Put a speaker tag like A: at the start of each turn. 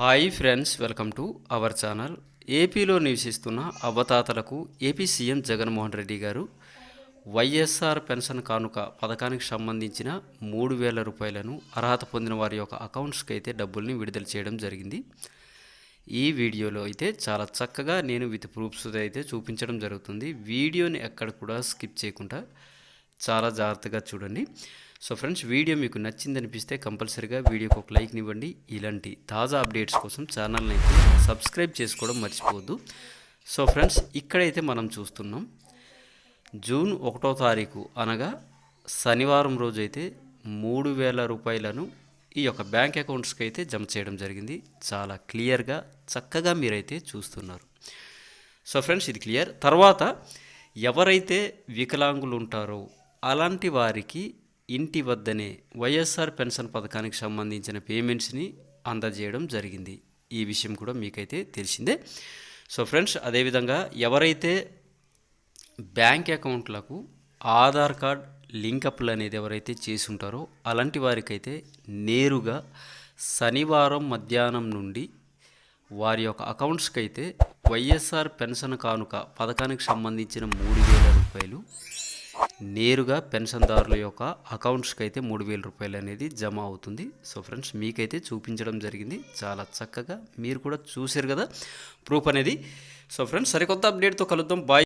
A: Hi friends welcome to our channel. ఏపీలో నివసిస్తున్న అవతాతలకు ఏపీ సీఎం జగన్మోహన్ రెడ్డి గారు వైఎస్ఆర్ పెన్షన్ కానుక పథకానికి సంబంధించిన మూడు వేల రూపాయలను అర్హత పొందిన వారి యొక్క అకౌంట్స్కి అయితే డబ్బుల్ని విడుదల చేయడం జరిగింది. ఈ వీడియోలో అయితే చాలా చక్కగా నేను విత్ ప్రూఫ్స్ అయితే చూపించడం జరుగుతుంది. వీడియోని ఎక్కడ కూడా స్కిప్ చేయకుండా చాలా జాగ్రత్తగా చూడండి. సో ఫ్రెండ్స్ వీడియో మీకు నచ్చింది అనిపిస్తే కంపల్సరీగా వీడియోకి ఒక లైక్ ఇవ్వండి. ఇలాంటి తాజా అప్డేట్స్ కోసం ఛానల్ని అయితే సబ్స్క్రైబ్ చేసుకోవడం మర్చిపోవద్దు. సో ఫ్రెండ్స్ ఇక్కడైతే మనం చూస్తున్నాం. జూన్ ఒకటో తారీఖు అనగా శనివారం రోజు అయితే మూడు వేల రూపాయలను ఈ యొక్క బ్యాంక్ అకౌంట్స్కి అయితే జమ చేయడం జరిగింది. చాలా క్లియర్గా చక్కగా మీరైతే చూస్తున్నారు. సో ఫ్రెండ్స్ ఇది క్లియర్. తర్వాత ఎవరైతే వికలాంగులు ఉంటారో అలాంటి వారికి ఇంటి వద్దనే వైఎస్ఆర్ పెన్షన్ పథకానికి సంబంధించిన పేమెంట్స్ని అందజేయడం జరిగింది. ఈ విషయం కూడా మీకైతే తెలిసిందే. సో ఫ్రెండ్స్ అదేవిధంగా ఎవరైతే బ్యాంక్ అకౌంట్లకు ఆధార్ కార్డ్ లింకప్లు అనేది ఎవరైతే చేసి ఉంటారో అలాంటి వారికైతే నేరుగా శనివారం మధ్యాహ్నం నుండి వారి యొక్క అకౌంట్స్కి అయితే వైఎస్ఆర్ పెన్షన్ కానుక పథకానికి సంబంధించిన మూడు వేల రూపాయలు నేరుగా పెన్షన్దారుల యొక్క అకౌంట్స్కి అయితే మూడు వేల రూపాయలు అనేది జమ అవుతుంది. సో ఫ్రెండ్స్ మీకైతే చూపించడం జరిగింది. చాలా చక్కగా మీరు కూడా చూశారు కదా ప్రూఫ్ అనేది. సో ఫ్రెండ్స్ సరికొత్త అప్డేట్తో కలుద్దాం. బాయ్